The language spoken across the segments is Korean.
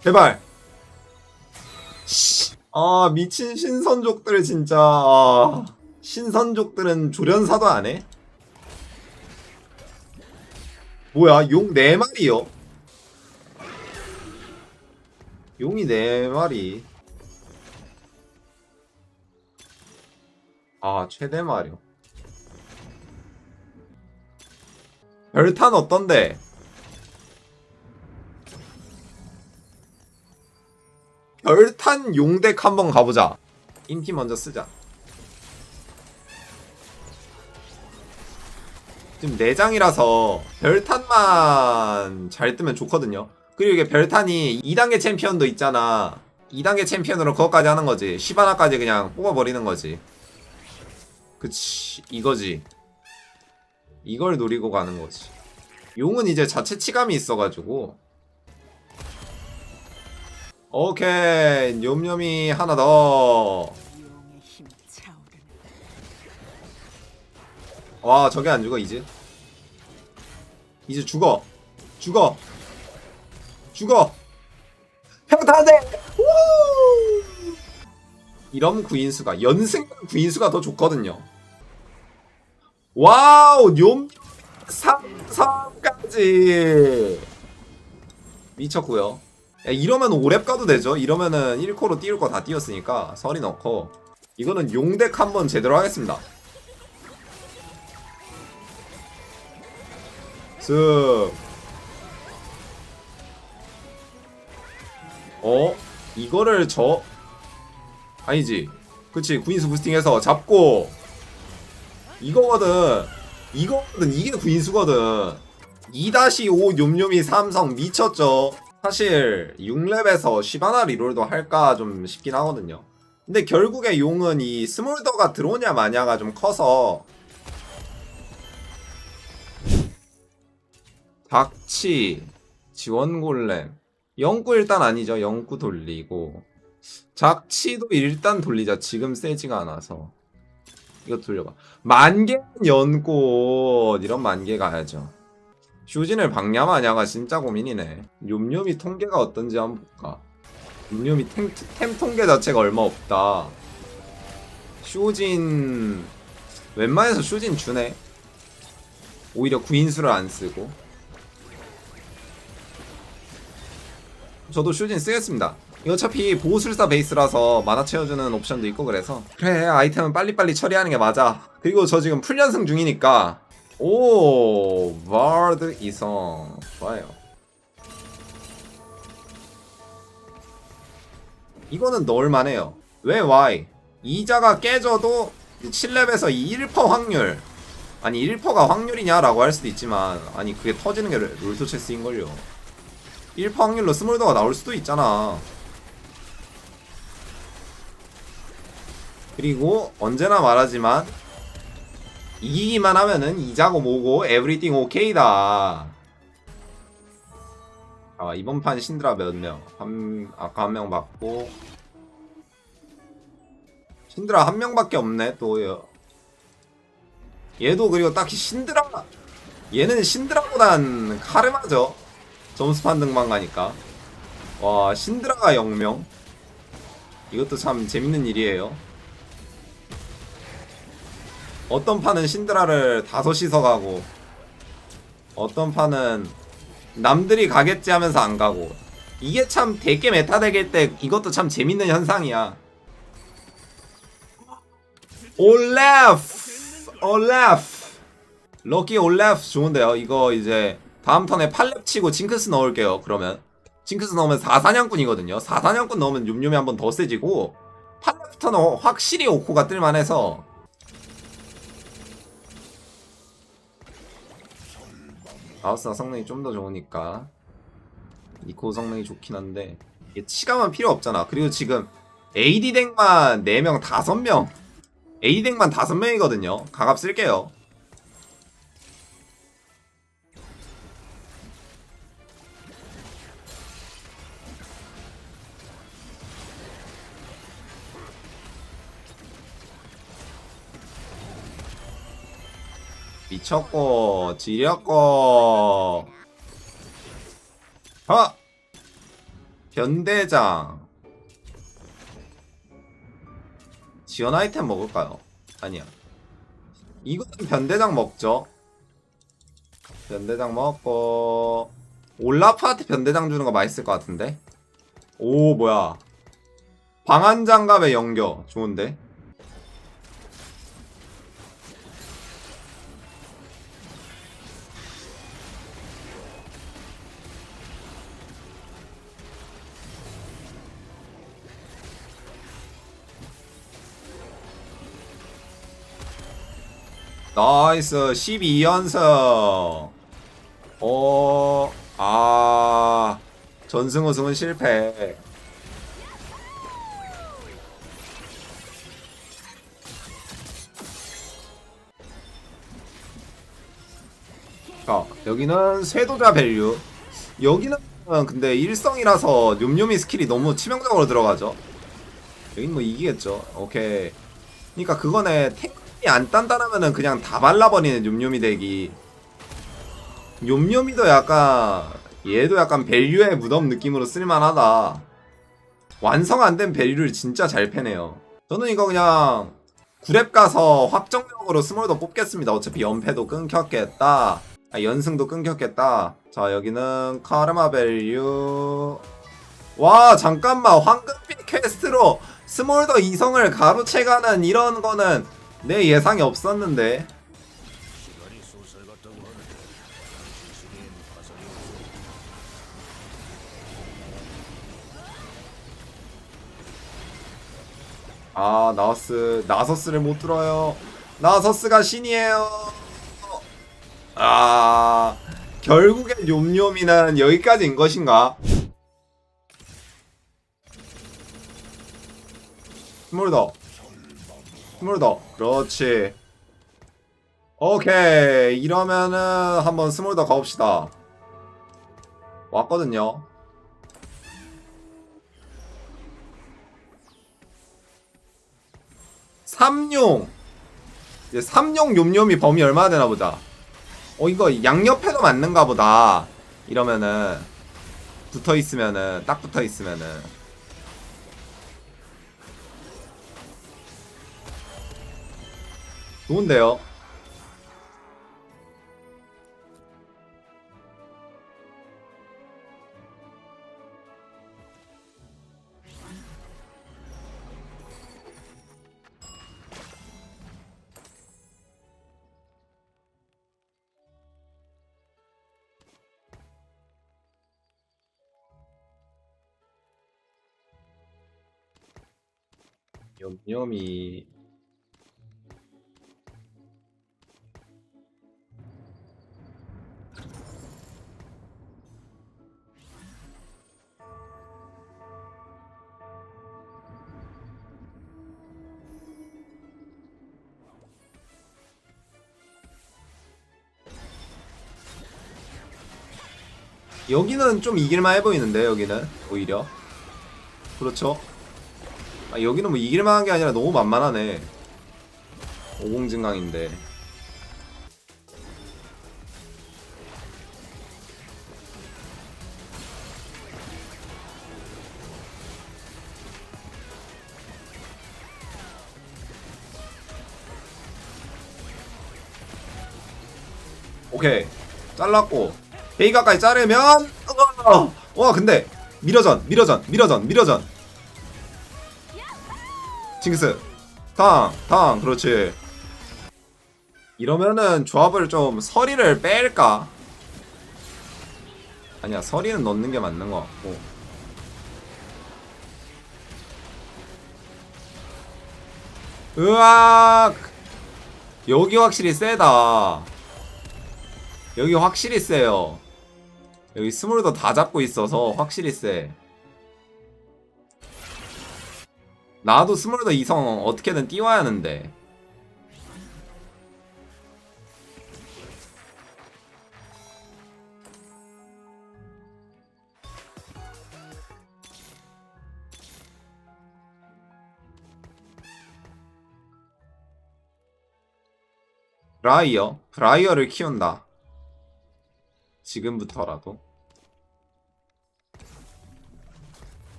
제발. 씨. 아 미친 신선족들 진짜. 아, 신선족들은 조련사도 안 해? 뭐야 용 4마리요? 용이 4마리. 아 최대 마력. 별탄 어떤데? 별탄 용덱 한번 가보자. 인티 먼저 쓰자. 지금 4장이라서 별탄만 잘 뜨면 좋거든요. 그리고 이게 별탄이 2단계 챔피언도 있잖아. 2단계 챔피언으로 그것까지 하는 거지. 시바나까지 그냥 뽑아버리는 거지. 그치, 이거지. 이걸 노리고 가는 거지. 용은 이제 자체 치감이 있어가지고. 오케이, 뇸뇸이 하나 더. 와, 저게 안 죽어, 이제. 이제 죽어. 죽어. 죽어. 평타대! 우! 이런 구인수가, 연승 구인수가 더 좋거든요. 와우, 뇸 3, 3까지. 미쳤고요. 야, 이러면 오랩 가도 되죠. 이러면은 1코로 띄울 거 다 띄웠으니까 서리 넣고. 이거는 용덱 한번 제대로 하겠습니다. 쓱. 어? 이거를 저 아니지. 그치 구인수 부스팅해서 잡고 이거거든. 이거거든. 이게 구인수거든. 2-5 뇸뇸이 삼성 미쳤죠. 사실 6렙에서 시바나 리롤도 할까 좀 싶긴 하거든요. 근데 결국에 용은 이 스몰더가 들어오냐 마냐가 좀 커서 닥치, 지원골렘, 영구 일단 아니죠. 영구 돌리고 작치도 일단 돌리자. 지금 세지가 않아서 이거 돌려봐. 만개 연꽃 이런 만개 가야죠. 슈진을 박냐마냐가 진짜 고민이네. 뇸뇸이 통계가 어떤지 한번 볼까. 뇸뇸이 템, 템 통계 자체가 얼마 없다. 슈진 웬만해서 슈진 주네. 오히려 구인수를 안 쓰고. 저도 슈진 쓰겠습니다. 어차피 보호술사 베이스라서 만화 채워주는 옵션도 있고 그래서 그래 아이템은 빨리빨리 처리하는 게 맞아. 그리고 저 지금 풀연승 중이니까 오 바드 이성 좋아요. 이거는 넣을만해요. 왜 Y? 이자가 깨져도 7렙에서 이1% 확률 아니 1%가 확률이냐라고 할 수도 있지만 아니 그게 터지는 게 롤토 체스인걸요. 1% 확률로 스몰더가 나올 수도 있잖아. 그리고 언제나 말하지만 이기기만 하면은 이자고 뭐고 에브리띵 오케이다. 아 이번 판 신드라 몇 명? 한 아까 한 명 맞고 신드라 한 명밖에 없네 또 얘도 그리고 딱히 신드라 얘는 신드라보단 카르마죠. 점수판 등반 가니까 와 신드라가 0명 이것도 참 재밌는 일이에요 어떤 판은 신드라를 다섯이서 가고 어떤 판은 남들이 가겠지 하면서 안 가고. 이게 참 대게 메타 대결 때 이것도 참 재밌는 현상이야. 올레프! 올레프! 럭키 올레프 좋은데요. 이거 이제 다음 턴에 8렙 치고 징크스 넣을게요. 그러면. 징크스 넣으면 4사냥꾼이거든요. 4사냥꾼 넣으면 윰윰이 한 번 더 세지고 8렙부터는 확실히 오코가 뜰만해서 아우스나 성능이 좀 더 좋으니까 이코 성능이 좋긴 한데 이게 치감은 필요 없잖아. 그리고 지금 AD 덱만 4명, 5명 AD 덱만 5명이거든요. 가갑 쓸게요. 미쳤고 지렸고. 하 변대장. 지원 아이템 먹을까요? 아니야. 이거는 변대장 먹죠. 변대장 먹고. 올라프한테 변대장 주는 거 맛있을 것 같은데? 오 뭐야. 방한장갑의 연겨 좋은데 나이스. 12연승. 어... 아... 전승 우승은 실패. 자 여기는 쇄도자 밸류. 여기는 근데 일성이라서 뇸뇸이 스킬이 너무 치명적으로 들어가죠. 여긴 뭐 이기겠죠. 오케이. 그니까 그거네 탱이 안 단단하면은 그냥 다 발라버리는 뇸뇸이 되기. 뇸뇸이도 약간 얘도 약간 밸류의 무덤 느낌으로 쓸만하다. 완성 안 된 밸류를 진짜 잘 패네요. 저는 이거 그냥 구랩 가서 확정적으로 스몰더 뽑겠습니다. 어차피 연패도 끊겼겠다. 아, 연승도 끊겼겠다. 자 여기는 카르마 밸류. 와 잠깐만. 황금빛 퀘스트로 스몰더 이성을 가로채가는 이런 거는 내 예상이 없었는데. 아 나서스 나서스를 못 들어요. 나서스가 신이에요. 아 결국엔 뇸뇸이는 여기까지인 것인가? 스몰더. 스몰더 그렇지. 오케이. 이러면은 한번 스몰 더 가봅시다. 왔거든요. 삼용 이제 삼용 뇸뇸이 범위 얼마나 되나 보자. 어 이거 양옆에도 맞는가 보다. 이러면은 붙어 있으면은 딱 붙어 있으면은 좋은데요? 뇸뇸이 여기는 좀 이길만 해 보이는데 여기는. 오히려. 그렇죠. 아, 여기는 뭐 이길만 한 게 아니라 너무 만만하네. 오공증강인데. 오케이. 잘랐고 베이가까지 자르면 어! 와 근데 미러전 미러전 미러전 미러전 징크스 탕! 탕! 그렇지 이러면은 조합을 좀 서리를 뺄까? 아니야 서리는 넣는 게 맞는 것 같고 으악 여기 확실히 세다 여기 확실히 세요 여기 스물도 다 잡고 있어서 확실히 세 나도 스물더 이성 어떻게든 띄워야 하는데. 브라이어? 브라이어를 키운다. 지금부터라도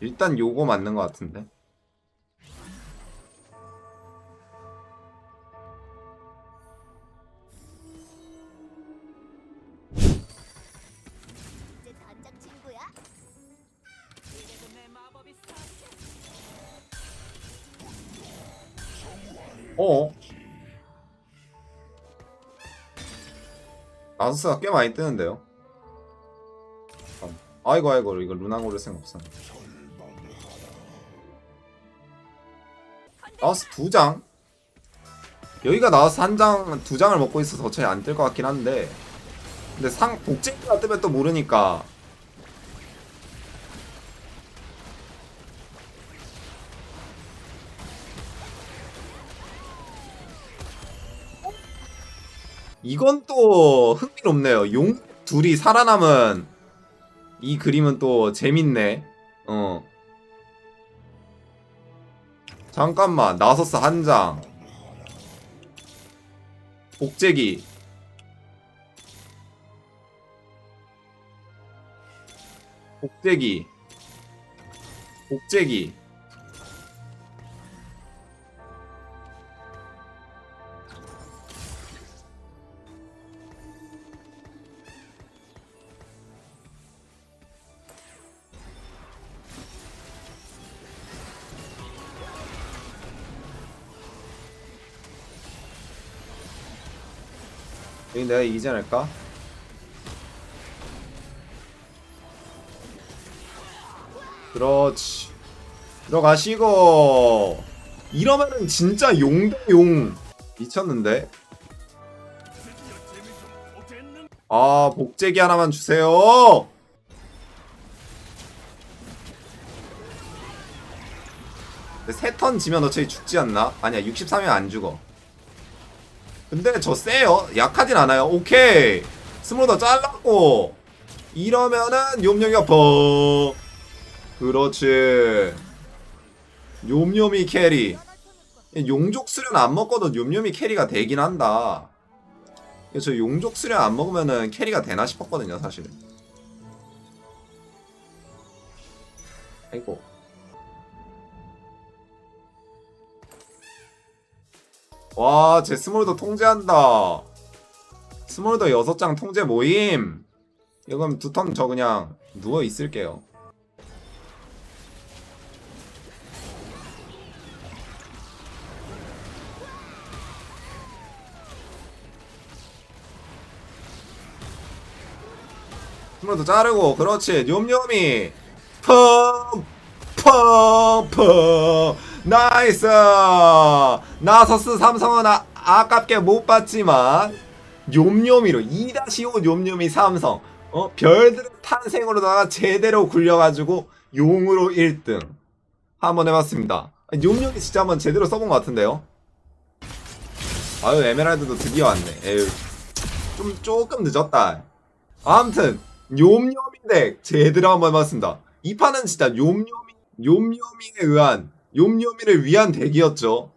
일단 요거 맞는 것 같은데. 어? 아서스가 꽤 많이 뜨는데요. 잠깐. 아이고 아이고 이거 루나 고를 생각 없어. 나와서 두 장. 여기가 나와서 한 장, 두 장을 먹고 있어서 어차피 안뜰 것 같긴 한데. 근데 상 복제기가 뜨면 또 모르니까. 이건 또 흥미롭네요. 용 둘이 살아남은 이 그림은 또 재밌네. 어. 잠깐만 나서스 한 장. 복제기. 복제기. 복제기. 여기 내가 이기지 않을까? 그렇지. 들어가시고. 이러면은 진짜 용대용 미쳤는데? 아, 복제기 하나만 주세요! 세 턴 지면 어차피 죽지 않나? 아니야, 63이면 안 죽어. 근데 저 세요. 약하진 않아요. 오케이. 스몰 더 잘랐고. 이러면은 욤욤이가 버. 그렇지. 욤욤이 캐리. 용족 수련 안 먹고도 욤욤이 캐리가 되긴 한다. 저 용족 수련 안 먹으면은 캐리가 되나 싶었거든요, 사실. 아이고. 와, 제 스몰도 통제한다. 스몰도 6장 통제 모임. 이건 두 턴 저 그냥 누워 있을게요. 스몰도 자르고 그렇지. 뇸뇸이 펑펑펑 나이스! 나서스 삼성은 아, 아깝게 못 봤지만 뇸뇸이로 2-5 뇸뇸이 삼성. 어? 별들의 탄생으로다가 제대로 굴려가지고 용으로 1등. 한번 해봤습니다. 뇸뇸이 진짜 한번 제대로 써본 것 같은데요? 아유 에메랄드도 드디어 왔네. 에휴. 좀 조금 늦었다. 아무튼 뇸뇸인데 제대로 한번 해봤습니다. 이 판은 진짜 뇸뇸이 뇸뇸이에 의한 욤욤이를 위한 덱이었죠.